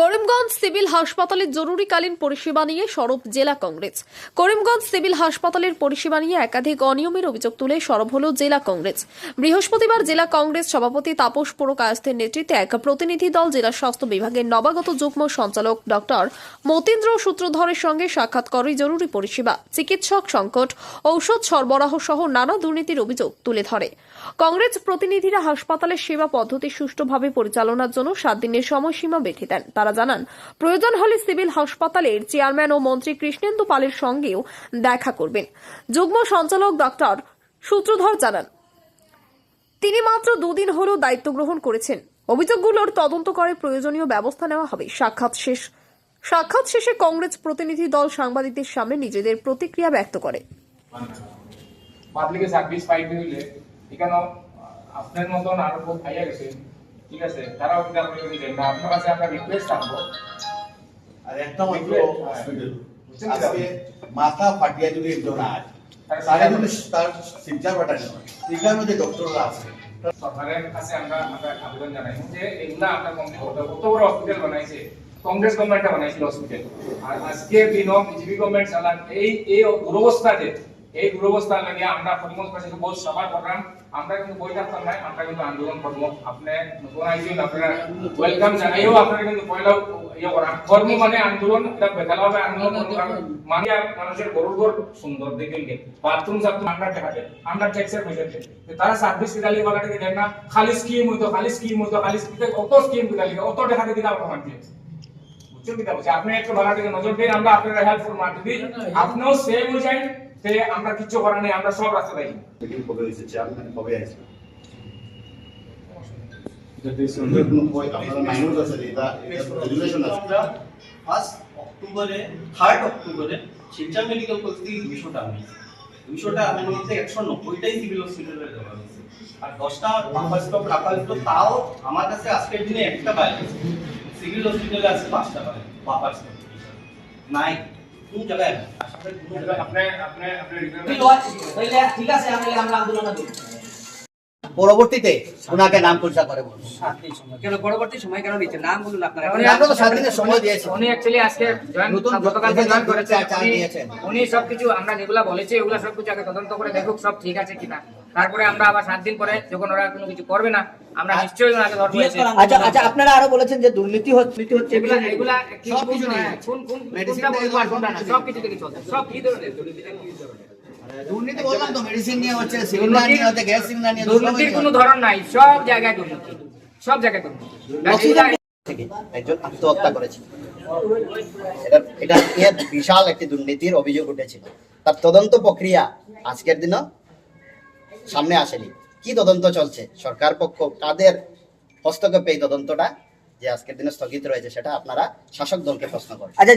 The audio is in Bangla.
করিমগঞ্জ সিভিল হাসপাতালের জরুরিকালীন পরিষেবা নিয়ে সরব জেলা কংগ্রেস। করিমগঞ্জ সিভিল হাসপাতালের পরিষেবা নিয়ে একাধিক অনিয়মের অভিযোগ তুলে সরব হল জেলা কংগ্রেস। বৃহস্পতিবার জেলা কংগ্রেস সভাপতি তাপস পুরকায়স্থের নেতৃত্বে এক প্রতিনিধি দল জেলা স্বাস্থ্য বিভাগের নবাগত যুগ্ম সঞ্চালক ডক্টর মতীন্দ্র সূত্রধরের সঙ্গে সাক্ষাৎ করে জরুরি পরিষেবা, চিকিৎসক সংকট, ঔষধ সরবরাহ সহ নানা দুর্নীতির অভিযোগ তুলে ধরে। কংগ্রেস প্রতিনিধিরা হাসপাতালের সেবা পদ্ধতি সুষ্ঠুভাবে পরিচালনার জন্য সাত দিনের সময়সীমা বেঁধে দেন। তারা জানান, প্রয়োজন হলে সিভিল হাসপাতালের চেয়ারম্যান ও মন্ত্রী কৃষ্ণেন্দু পালের সঙ্গেও দেখা করবেন। যুগ্ম সঞ্চালক ডক্টর সূত্রধর জানান, তিনি মাত্র দুদিন হলেও দায়িত্ব গ্রহণ করেছেন। অভিযোগগুলোর তদন্ত করে প্রয়োজনীয় ব্যবস্থা নেওয়া হবে। সাক্ষাৎ শেষ সাক্ষাৎ শেষে কংগ্রেস প্রতিনিধি দল সাংবাদিকদের সামনে নিজেদের প্রতিক্রিয়া ব্যক্ত করে। পাবলিকে সার্ভিস পাইতে হইলে এখানে আপনার মতন আরও গেছে। ঠিক আছে তারাও কিন্তু আপনি যদি দেন না আপনার কাছে আমরা রিকোয়েস্ট থাকব আর একটা মাত্র হসপিটাল আজকে মাথা ফাটিয়া যদি একজন আজ তারে যদি তার সিগনাল বাটানি সিগনাল মধ্যে ডক্টররা আছে। সরকারের কাছে আমরা আমরা আবেদন জানাই যে এগুলা আমরা কমপ্লিট করতে কত বড় হসপিটাল বানাইছে? কংগ্রেস গভর্নমেন্টটা বানাইছিল হসপিটাল আর আজকের দিনও বিজেপি গভর্নমেন্ট চালান এই এই দুরবস্থাতে এই দুরবস্থা লাগে আমরা পরিমল পাশে বহু সভা করলাম আমরা কিন্তু বই থাকতাম না আমরা কিন্তু আন্দোলন করব। আপনি নতুন আইসেন আপনারা ওয়েলকাম জানাইও আপনারা কিন্তু পয়লা ইয়ে করা কর্ম মানে আন্দোলন এটা বেকালাভাবে আন্দোলন করলাম মানে মানুষের গরুর ঘর সুন্দর দেখেন বাথরুম সাথরুম আমরা দেখা যায় আমরা ট্যাক্সের পয়সা তো তারা সার্ভিস দিদালি বাগাটাকে দেন না? খালি স্কিম হইতো খালি স্কিম হইতো খালি স্কিম অত স্কিম দিদালি অত টাকা দিয়ে দিলাম আমার বুঝছেন কি বলছি আপনি একটু বাগাটাকে নজর দিন আমরা আপনারা হেল্পফুল মাটি দিই আপনিও সেম হয়ে যান তে আমরা কিচ্ছু করার নেই আমরা সব রাস্তা দেখি। কবে হয়েছে? চেয়ারম্যান কবে অক্টোবরে থার্ড অক্টোবরে শিলচর মেডিকেল কলেজ থেকে মধ্যে একশো নব্বইটাই সিভিল হসপিটালে দেওয়া হয়েছে। আর দশটা বাম্পার স্টপ রাখা হয়েছিল তাও আমার কাছে আজকের দিনে একটা বাইরে সিভিল হসপিটালে আছে পাঁচটা বাইরে বাম্পার স্টপ নাই কোন জায়গায় নাই? আসলে কোনো জায়গায় আপনি আপনি আপনি ঠিক আছে আমি আমরা আন্দোলন করি পরবর্তীতে ওনাকে নাম পরিচয় করে সময়। কেন পরবর্তী সময়? কেন নিচ্ছে? নাম বলুন আপনারা। আমরা তো সাত দিনের সময় দিয়েছি উনি অ্যাকচুয়ালি আজকে নতুন গতকালকে জয়েন করেছে উনি- দিয়েছেন। উনি সবকিছু আমরা যেগুলা বলেছি ওগুলা সবকিছু আগে তদন্ত করে দেখুক সব ঠিক আছে কিনা। তারপরে আমরা আবার সাত দিন পরে যখন ওরা কোনো কিছু করবে না আমরা নিশ্চয়ই ওনাকে ধরবো। আচ্ছা আচ্ছা আপনারা আরও বলেছেন যে দুর্নীতি হচ্ছে দুর্নীতি হচ্ছে এগুলা এগুলা সব কিছু কোন- কোন কোনটা বলব আর কোনটা না সব সব কিছু থেকে চলছে। সব কি ধরনের? দুর্নীতি বললাম তো মেডিসিন নিয়ে হচ্ছে সিলিন্ডার নিয়ে হচ্ছে গ্যাস সিলিন্ডার নিয়ে দুর্নীতির কোনো ধরন নাই সব জায়গায় দুর্নীতি সব জায়গায় দুর্নীতি। থেকে একজন আত্মহত্যা করেছে এটা এটা নিয়ে বিশাল একটি দুর্নীতির অভিযোগ উঠেছিল তার তদন্ত প্রক্রিয়া আজকের দিনও সামনে আসেনি। কি তদন্ত চলছে? সরকার পক্ষ কাদের হস্তক্ষেপে এই তদন্তটা যে আজকের দিনে স্থগিত রয়েছে সেটা আপনারা শাসক দলকে প্রশ্ন করেন। আচ্ছা